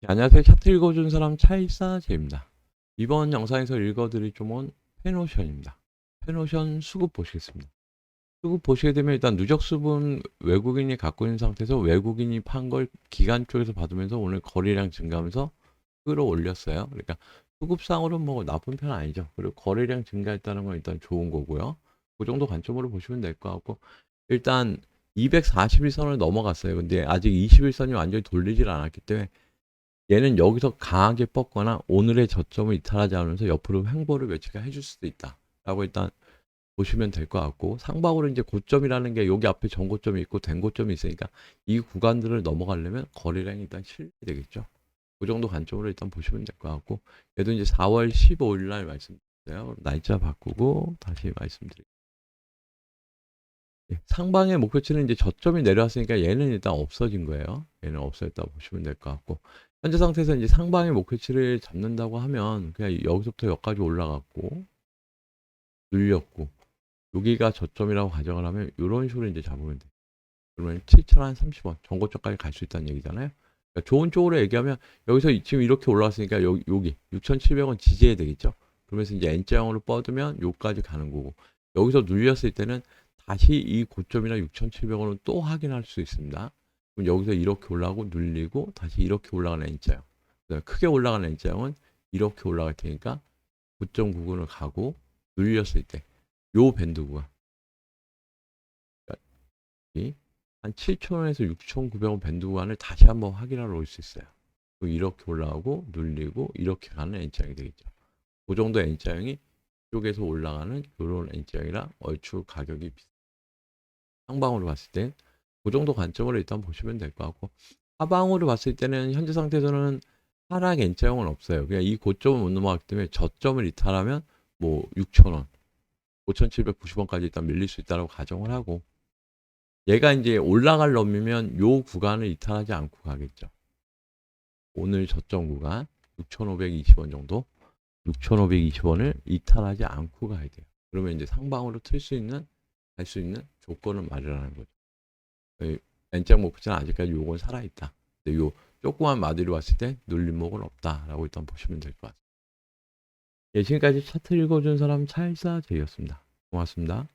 네, 안녕하세요. 차트 읽어준 사람 차일사 제입니다. 이번 영상에서 읽어드릴 종목은 페노션입니다. 페노션 수급 보시겠습니다. 수급 보시게 되면 일단 누적 수분 외국인이 갖고 있는 상태에서 외국인이 판 걸 기관 쪽에서 받으면서 오늘 거래량 증가하면서 끌어올렸어요. 그러니까 수급상으로는 뭐 나쁜 편은 아니죠. 그리고 거래량 증가했다는 건 일단 좋은 거고요. 그 정도 관점으로 보시면 될 것 같고 일단 241선을 넘어갔어요. 근데 아직 21선이 완전히 돌리질 않았기 때문에 얘는 여기서 강하게 뻗거나 오늘의 저점을 이탈하지 않으면서 옆으로 횡보를 며칠간 해줄 수도 있다. 라고 일단 보시면 될 것 같고 상방으로 이제 고점이라는 게 여기 앞에 전고점이 있고 된고점이 있으니까 이 구간들을 넘어가려면 거래량이 일단 실이 되겠죠. 그 정도 관점으로 일단 보시면 될 것 같고 얘도 이제 4월 15일 날 말씀드렸어요. 날짜 바꾸고 다시 말씀드릴게요. 예, 상방의 목표치는 이제 저점이 내려왔으니까 얘는 일단 없어진 거예요. 얘는 없어졌다고 보시면 될 것 같고 현재 상태에서 이제 상방의 목표치를 잡는다고 하면 그냥 여기서부터 여기까지 올라갔고 눌렸고 여기가 저점이라고 가정을 하면 이런 식으로 이제 잡으면 돼요. 그러면 7,030원 전고점까지 갈 수 있다는 얘기잖아요. 그러니까 좋은 쪽으로 얘기하면 여기서 이- 지금 이렇게 올라왔으니까 여기, 여기 6,700원 지지해야 되겠죠. 그러면서 이제 N자형으로 뻗으면 여기까지 가는 거고 여기서 눌렸을 때는 다시 이 고점이나 6,700원을 또 확인할 수 있습니다. 그럼 여기서 이렇게 올라가고 눌리고 다시 이렇게 올라가는 N자형. 크게 올라가는 N자형은 이렇게 올라갈 테니까 9.99를 가고 눌렸을 때 요 밴드 구간 이한 7,000원에서 6,900원 밴드 구간을 다시 한번 확인하러 올 수 있어요. 이렇게 올라가고 눌리고 이렇게 가는 N자형이 되겠죠. 그 정도 N자형이 이쪽에서 올라가는 이런 N자형이랑 얼추 가격이 비슷해요. 상방으로 봤을 땐 그 정도 관점으로 일단 보시면 될 것 같고 하방으로 봤을 때는 현재 상태에서는 하락 N자형은 없어요. 그냥 이 고점을 못 넘어갔기 때문에 저점을 이탈하면 뭐 6,000원, 5,790원까지 일단 밀릴 수 있다고 가정을 하고 얘가 이제 올라갈 놈이면 요 구간을 이탈하지 않고 가겠죠. 오늘 저점 구간 6,520원 정도 6,520원을 이탈하지 않고 가야 돼요. 그러면 이제 상방으로 틀 수 있는 갈 수 있는 조건을 마련하는 거죠. 이 N장 목표치는 아직까지 요건 살아있다. 근데 요 조그만 마디로 봤을 때 눌림목은 없다라고 일단 보시면 될 것 같습니다. 예, 지금까지 차트 읽어준 사람 차일사 제이였습니다. 고맙습니다.